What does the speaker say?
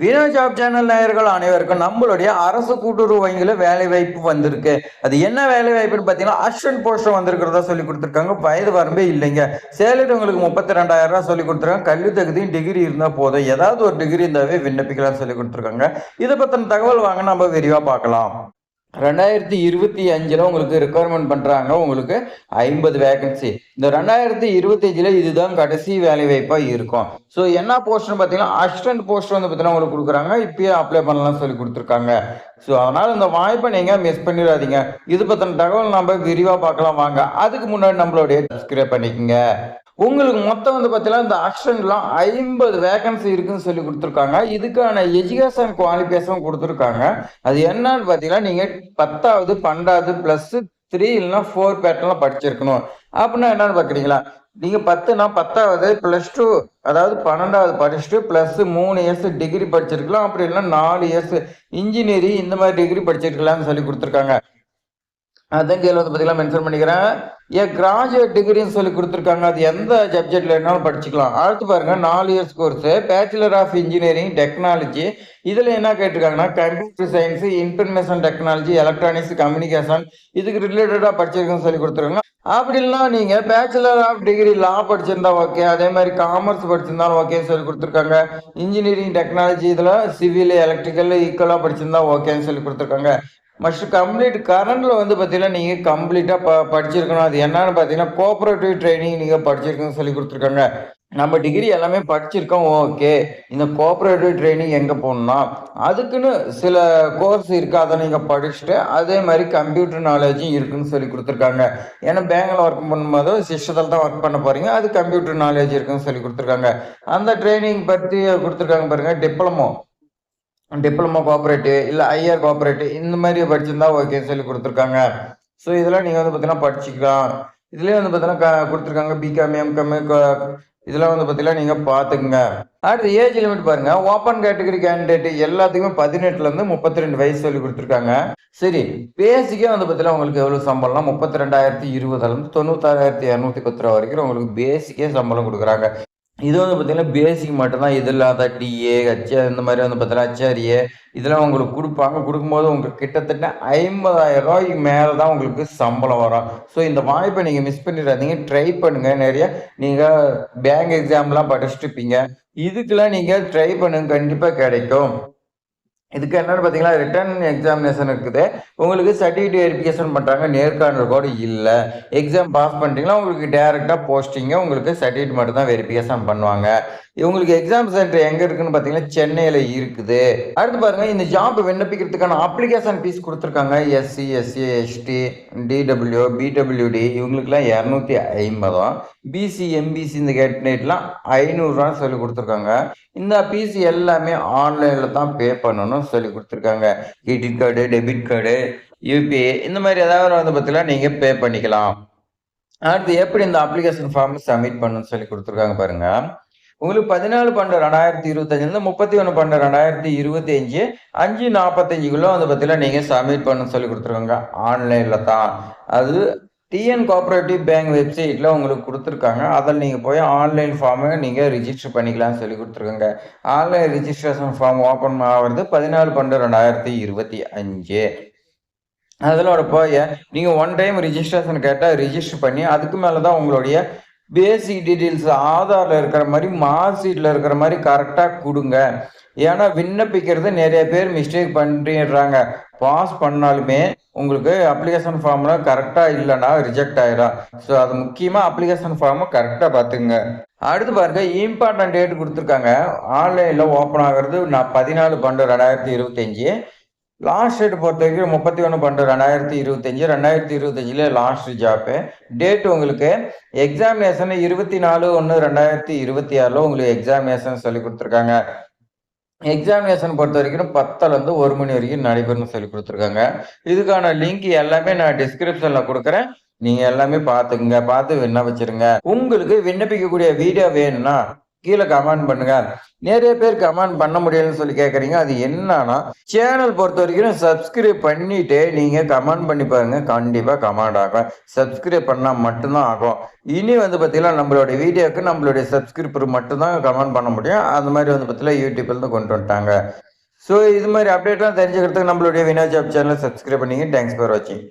வீணா job channel நேயர்கள் அனைவருக்கும் நம்மளுடைய அரசு கூட்டுறவு வங்கியில் வேலை வாய்ப்பு வந்திருக்கு. அது என்ன வேலை வாய்ப்புன்னு பார்த்தீங்கன்னா அசிஸ்டன்ட் போஸ்டர் வந்திருக்கிறதா சொல்லி கொடுத்துருக்காங்க. வயது வரம்பே இல்லைங்க. சேலரி உங்களுக்கு முப்பத்தி ரெண்டாயிரம் ரூபா சொல்லி கொடுத்துருக்காங்க. கல்வி தகுதியும் டிகிரி இருந்தால் போதும். ஏதாவது ஒரு டிகிரி இருந்தாவே விண்ணப்பிக்கலாம் சொல்லி கொடுத்துருக்காங்க. இதை பற்றின தகவல் வாங்க நம்ம விரிவாக பார்க்கலாம். ரெண்டாயிரத்தி இருபத்தி அஞ்சில் உங்களுக்கு ரெக்குவயர்மெண்ட் பண்ணுறாங்க உங்களுக்கு ஐம்பது வேகன்சி இந்த ரெண்டாயிரத்தி இருபத்தஞ்சில் இதுதான் கடைசி வேலை வாய்ப்பாக இருக்கும். ஸோ என்ன போஸ்ட்னு பார்த்தீங்கன்னா அசிஸ்டன்ட் போஸ்ட் வந்து பார்த்தீங்கன்னா உங்களுக்கு கொடுக்குறாங்க. இப்பயே அப்ளை பண்ணலாம் சொல்லி கொடுத்துருக்காங்க. ஸோ அதனால் இந்த வாய்ப்பை நீங்கள் மிஸ் பண்ணிடாதீங்க. இது பற்றின தகவல் நம்ம விரிவாக பார்க்கலாம். வாங்க. அதுக்கு முன்னாடி நம்மளுடைய சப்ஸ்கிரைப் பண்ணிக்கோங்க. உங்களுக்கு மொத்தம் வந்து பார்த்தீங்கன்னா இந்த ஆக்ஷன்லாம் ஐம்பது வேகன்சி இருக்குன்னு சொல்லி கொடுத்துருக்காங்க. இதுக்கான எஜுகேஷன் குவாலிஃபிகேஷன் கொடுத்துருக்காங்க. அது என்னன்னு பார்த்தீங்கன்னா நீங்கள் பத்தாவது பன்னெண்டாவது ப்ளஸ் த்ரீ இல்லைன்னா ஃபோர் பேட்டர்லாம் படிச்சிருக்கணும். அப்படின்னா என்னன்னு பார்க்குறீங்களா நீங்கள் பத்துனா பத்தாவது ப்ளஸ் டூ அதாவது பன்னெண்டாவது படிச்சுட்டு ப்ளஸ் மூணு இயர்ஸ் டிகிரி படிச்சிருக்கலாம். அப்படி இல்லைன்னா நாலு இயர்ஸ் இன்ஜினியரிங் இந்த மாதிரி டிகிரி படிச்சிருக்கலாம்னு சொல்லி கொடுத்துருக்காங்க. அதான் கீழே வந்து பார்த்தீங்கன்னா மென்ஷன் பண்ணிக்கிறேன். ஏன் கிராஜுவேட் டிகிரின்னு சொல்லி கொடுத்துருக்காங்க. அது எந்த சப்ஜெக்டில் வேணாலும் படிச்சுக்கலாம். அடுத்து பாருங்க நாலு years course bachelor of engineering technology இதில் என்ன கேட்டிருக்காங்கன்னா computer science information technology electronics communication இதுக்கு ரிலேட்டடாக படிச்சிருக்கேன்னு சொல்லி கொடுத்துருக்காங்க. அப்படின்னா நீங்கள் பேச்சுலர் ஆஃப் டிகிரி லா படிச்சிருந்தா ஓகே அதே மாதிரி காமர்ஸ் படிச்சிருந்தாலும் ஓகேன்னு சொல்லி கொடுத்துருக்காங்க. இன்ஜினியரிங் டெக்னாலஜி இதில் சிவில் எலக்ட்ரிக்கல் ஈக்குவலாக படிச்சிருந்தா ஓகேன்னு சொல்லி கொடுத்துருக்காங்க. மஸ்ட் கம்ப்ளீட் கரண்டில் வந்து பார்த்தீங்கன்னா நீங்கள் கம்ப்ளீட்டாக ப படிச்சிருக்கணும். அது என்னன்னு பார்த்தீங்கன்னா கோஆப்ரேட்டிவ் ட்ரைனிங் நீங்கள் படிச்சிருக்கணும்னு சொல்லி கொடுத்துருக்காங்க. நம்ம டிகிரி எல்லாமே படிச்சிருக்கோம் ஓகே இந்த கோஆப்ரேட்டிவ் ட்ரைனிங் எங்கே போகணும்னா அதுக்குன்னு சில கோர்ஸ் இருக்குது அதை நீங்கள் படிச்சுட்டு அதே மாதிரி கம்ப்யூட்டர் நாலேஜும் இருக்குன்னு சொல்லி கொடுத்துருக்காங்க. ஏன்னா பேங்கில் ஒர்க் பண்ணும்போது சிஸ்டத்தில் தான் ஒர்க் பண்ண போகிறீங்க அது கம்ப்யூட்டர் நாலேஜ் இருக்குன்னு சொல்லி கொடுத்துருக்காங்க. அந்த ட்ரைனிங் பற்றி கொடுத்துருக்காங்க பாருங்கள் டிப்ளமோ டிப்ளமோ கோஆப்ரேட்டிவ் இல்லை ஐஆர் கோஆப்ரேட்டிவ் இந்த மாதிரி படிச்சிருந்தா ஓகே சொல்லி கொடுத்துருக்காங்க. ஸோ இதெல்லாம் நீங்கள் வந்து பார்த்தீங்கன்னா படிச்சுக்கலாம். இதுலேயே வந்து பார்த்தீங்கன்னா கொடுத்துருக்காங்க பிகாம் எம்காம் இதெல்லாம் வந்து பார்த்தீங்கன்னா நீங்கள் பார்த்துக்குங்க அடுத்து ஏஜ் லிமிட் பாருங்க. ஓப்பன் கேட்டகரி கேண்டிடேட் எல்லாத்துக்குமே பதினெட்டுலேருந்து முப்பத்தி ரெண்டு வயசு சொல்லி கொடுத்துருக்காங்க. சரி பேசிக்கே வந்து பார்த்தீங்கன்னா உங்களுக்கு எவ்வளோ சம்பளம்னா முப்பத்தி ரெண்டாயிரத்தி இருபதுலேருந்து தொண்ணூத்தாறாயிரத்தி இரநூத்தி பத்து ரூபா வரைக்கும் உங்களுக்கு பேசிக்கே சம்பளம் கொடுக்குறாங்க. இது வந்து பார்த்தீங்கன்னா பேசிக் மட்டும்தான். இது இல்லாத டிஏ ஹச் இந்த மாதிரி வந்து பார்த்தீங்கன்னா ஹச்ஆர்ஏ இதெல்லாம் உங்களுக்கு கொடுப்பாங்க. கொடுக்கும்போது உங்களுக்கு கிட்டத்தட்ட ஐம்பதாயிரம் ரூபாய்க்கு மேலே தான் உங்களுக்கு சம்பளம் வரும். ஸோ இந்த வாய்ப்பை நீங்கள் மிஸ் பண்ணிடாதீங்க. ட்ரை பண்ணுங்கள் நிறைய நீங்கள் பேங்க் எக்ஸாம்லாம் படிச்சுட்டு இருப்பீங்க. இதுக்கெல்லாம் நீங்கள் ட்ரை பண்ணுங்க. கண்டிப்பாக கிடைக்கும். இதுக்கு என்னன்னு பார்த்தீங்கன்னா ரிட்டர்ன் எக்ஸாமினேஷன் இருக்குது. உங்களுக்கு சர்டிஃபிகேட் வெரிஃபிகேஷன் பண்ணுறாங்க நேர்காணல் கூட இல்லை. எக்ஸாம் பாஸ் பண்ணிட்டீங்கன்னா உங்களுக்கு டேரெக்டாக போஸ்டிங்க உங்களுக்கு சர்டிஃபிகேட் மட்டும் தான் வெரிஃபிகேஷன் பண்ணுவாங்க. இவங்களுக்கு எக்ஸாம் சென்டர் எங்கே இருக்குன்னு பார்த்தீங்கன்னா சென்னையில் இருக்குது. அடுத்து பாருங்கள் இந்த ஜாப் விண்ணப்பிக்கிறதுக்கான அப்ளிகேஷன் ஃபீஸ் கொடுத்துருக்காங்க. SC SC ST DW PWD இவங்களுக்குலாம் இரநூத்தி ஐம்பதும். பிசி எம்பிசி இந்த கேட்னேட்லாம் ஐநூறுரூவான்னு சொல்லி கொடுத்துருக்காங்க. இந்த ஃபீஸ் எல்லாமே ஆன்லைனில் தான் பே பண்ணணும். சொல்லி கொடுத்துருக்காங்க. Credit card debit card UPI இந்த மாதிரி ஏதாவது வந்து பார்த்தீங்கன்னா நீங்கள் பே பண்ணிக்கலாம். அடுத்து எப்படி இந்த அப்ளிகேஷன் ஃபார்ம் சப்மிட் பண்ணணும்னு சொல்லி கொடுத்துருக்காங்க பாருங்க. உங்களுக்கு பதினாலு பன்னெண்டு ரெண்டாயிரத்தி இருபத்தஞ்சிலேருந்து முப்பத்தி ஒன்று பன்னெண்டு ரெண்டாயிரத்தி இருபத்தி அஞ்சு அஞ்சு நாற்பத்தஞ்சுக்குள்ளே வந்து பார்த்தீங்கன்னா நீங்கள் சப்மிட் பண்ண சொல்லி கொடுத்துருக்காங்க. ஆன்லைனில் தான். அது டிஎன் கோஆப்ரேட்டிவ் பேங்க் வெப்சைட்டில் உங்களுக்கு கொடுத்துருக்காங்க. அதில் நீங்கள் போய் ஆன்லைன் ஃபார்மை நீங்கள் ரிஜிஸ்டர் பண்ணிக்கலாம்னு சொல்லி கொடுத்துருக்காங்க. ஆன்லைன் ரிஜிஸ்ட்ரேஷன் ஃபார்ம் ஓப்பன் ஆகிறது பதினாலு பன்னெண்டு ரெண்டாயிரத்தி இருபத்தி அஞ்சு. அதிலோட போய் நீங்கள் ஒன் டைம் ரிஜிஸ்ட்ரேஷன் கேட்டால் ரிஜிஸ்டர் பண்ணி அதுக்கு மேலே தான் உங்களுடைய பேசிக் டீட்டெயில்ஸ் ஆதாரில் இருக்கிற மாதிரி மார்க் ஷீட்டில் இருக்கிற மாதிரி கரெக்டாக கொடுங்க. ஏன்னா விண்ணப்பிக்கிறது நிறைய பேர் மிஸ்டேக் பண்ணிடுறாங்க. பாஸ் பண்ணாலுமே உங்களுக்கு அப்ளிகேஷன் ஃபார்ம்லாம் கரெக்டாக இல்லைன்னா ரிஜெக்ட் ஆயிடும் ஸோ அது முக்கியமாக அப்ளிகேஷன் ஃபார்மை கரெக்டாக பார்த்துங்க அடுத்து பாருங்க இம்பார்ட்டன்ட் டேட் கொடுத்துருக்காங்க. ஆன்லைனில் ஓப்பன் ஆகிறது நான் பதினாலு பன்னெண்டு ரெண்டாயிரத்தி இருபத்தஞ்சி. லாஸ்ட் டேட் பொறுத்த வரைக்கும் முப்பத்தி ஒன்று பன்னெண்டு ரெண்டாயிரத்தி இருபத்தஞ்சி. ரெண்டாயிரத்தி இருபத்தஞ்சில லாஸ்ட் ஜாப்பு டேட் உங்களுக்கு எக்ஸாமினேஷன் இருபத்தி நாலு ஒன்று ரெண்டாயிரத்தி இருபத்தி ஆறில் உங்களுக்கு எக்ஸாமினேஷன் சொல்லி கொடுத்துருக்காங்க. எக்ஸாமினேஷன் பொறுத்த வரைக்கும் பத்துலேருந்து ஒரு மணி வரைக்கும் நடைபெறும்னு சொல்லி கொடுத்துருக்காங்க. இதுக்கான லிங்க் எல்லாமே நான் டிஸ்கிரிப்ஷனில் கொடுக்குறேன். நீங்கள் எல்லாமே பார்த்துக்குங்க. பார்த்து விண்ணப்பிச்சிருங்க. உங்களுக்கு விண்ணப்பிக்கக்கூடிய வீடியோ வேணும்னா கீழே கமெண்ட் பண்ணுங்க. நிறைய பேர் கமெண்ட் பண்ண முடியலன்னு சொல்லி கேட்குறீங்க அது என்னன்னா சேனல் பொறுத்த வரைக்கும் சப்ஸ்கிரைப் பண்ணிட்டு நீங்கள் கமெண்ட் பண்ணி பாருங்க. கண்டிப்பாக கமெண்ட் ஆகும். சப்ஸ்கிரைப் பண்ணால் மட்டும்தான் ஆகும். இனி வந்து பார்த்தீங்கன்னா நம்மளுடைய வீடியோக்கு நம்மளுடைய சப்ஸ்கிரைபர் மட்டும்தான் கமெண்ட் பண்ண முடியும். அந்த மாதிரி வந்து பார்த்தீங்கன்னா யூடியூப்லேருந்து கொண்டு வந்துட்டாங்க. ஸோ இது மாதிரி அப்டேட்லாம் தெரிஞ்சுக்கிறதுக்கு நம்மளுடைய வினோஜ் ஜாப் சேனலை சப்ஸ்கிரைப் பண்ணிங்க. தேங்க்ஸ் ஃபார் வாட்சிங்